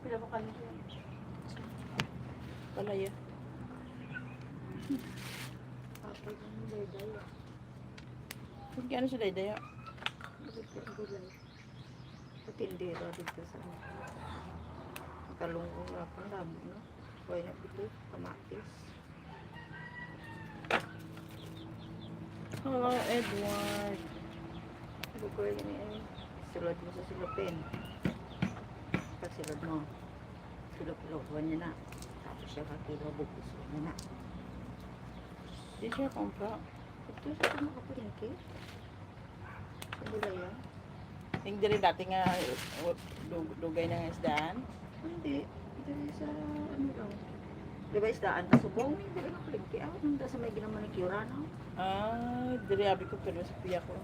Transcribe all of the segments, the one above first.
Pila ko siya. Palaya. Kapag ang daya-daya. Kung ano sila idaya. Bakit ang gulay? Patindera dito sa Kalungkong nga pa lamo, no? Kaya na pito, kamatis. Hello, Edward. Sabi ko yun eh, sulod mo sa silupin. Pag sulod mo, sulop-lupan niya na. Tapos siya kakilo, bukis niya na. Di siya kumpra. Ito sa makapulingki. Sa gulayan. Yung diri dati nga uh, dug- dugay ng isdaan. Hindi. Dito sa ano daw. Di ba isdaan ta subong? Hindi ka nakulingki. Ako nung sa may ginamanikura no? Ah, diri abi ko pero sa piya ko.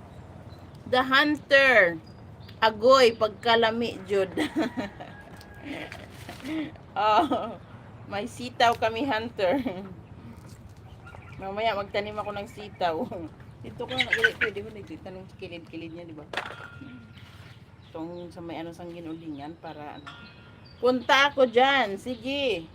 The Hunter. Agoy pagkalami jud. oh, may sitaw kami hunter. Mamaya magtanim ako ng sitaw. Dito ko na pwede ko nagdita ng kilid-kilid niya, di ba? Itong sa may ano sang ginulingan para ano. Punta ako dyan. Sige.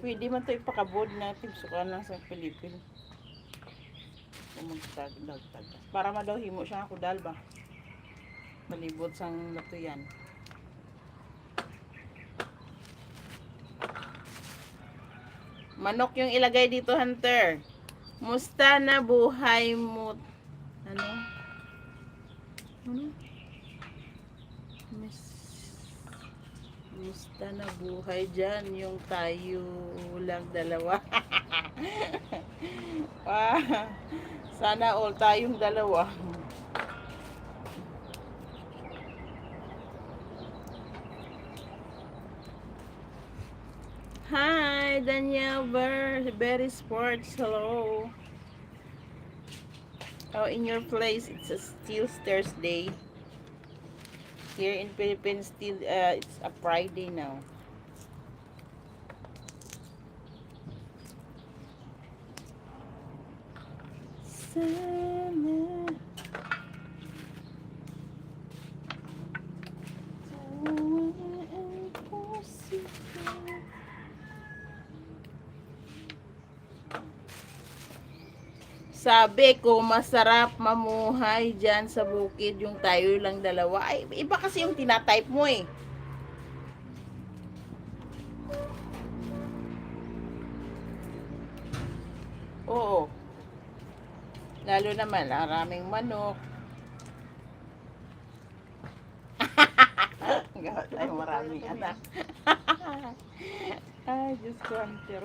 Pwede man to ipakabod natin. Suka na sa Pilipin. Pumagtag, dagtag. Para madaw himo siya ako dal ba? Malibot sang latuyan. Manok yung ilagay dito, Hunter. Musta na buhay mo? Ano? Ano? Mis Musta na buhay dyan yung tayo lang dalawa? ah, sana all tayong dalawa. Hi, Danielle Ber Berry Sports. Hello. Oh, in your place, it's a still Thursday. Here in Philippines, still uh, it's a Friday now. Sana. Sabi ko, masarap mamuhay dyan sa bukid yung tayo lang dalawa. Ay, iba kasi yung tinatype mo eh. Oo. Lalo naman, maraming manok. Gawat ay maraming anak. ay, Diyos ko, Hunter.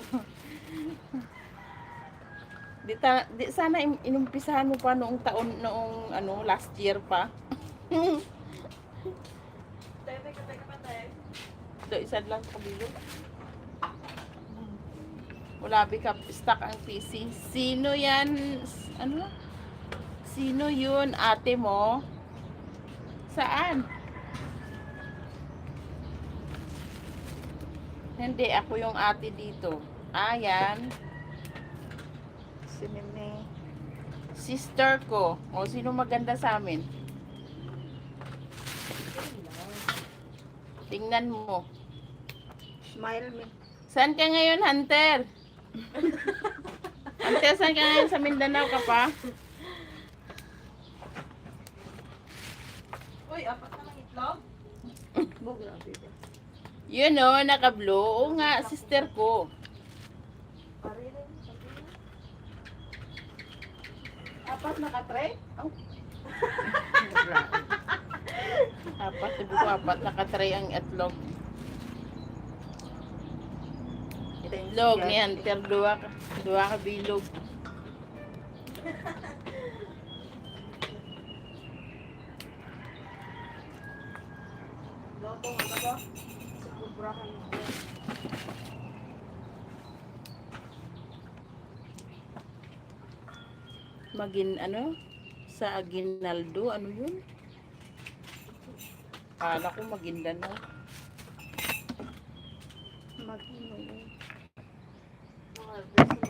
Di, ta, di sana in- inumpisahan mo pa noong taon, noong ano, last year pa. Ito, isa lang kabilo. Wala bigap stock ang PC. Sino yan? Ano? Sino yun? Ate mo? Saan? Hindi, ako yung ate dito. Ah, yan. Si Mimi. Sister ko. O, sino maganda sa amin? Tingnan mo. Smile me. Saan ka ngayon, Hunter? Hunter, saan ka ngayon? Sa Mindanao ka pa? Uy, apat na lang itlog? Yun o, naka-blue. Oo nga, sister ko. Apat na katray? Apat, sabi ko apat, nakatry ang itlog. Itlog ni Hunter, duwa ka, duwa ka bilog. Loto nga ba ba? Sa kubrahan mo. Magin, ano? Sa Aguinaldo, ano yun? Kala ko Maguindanao. Mag-ino yun. of this.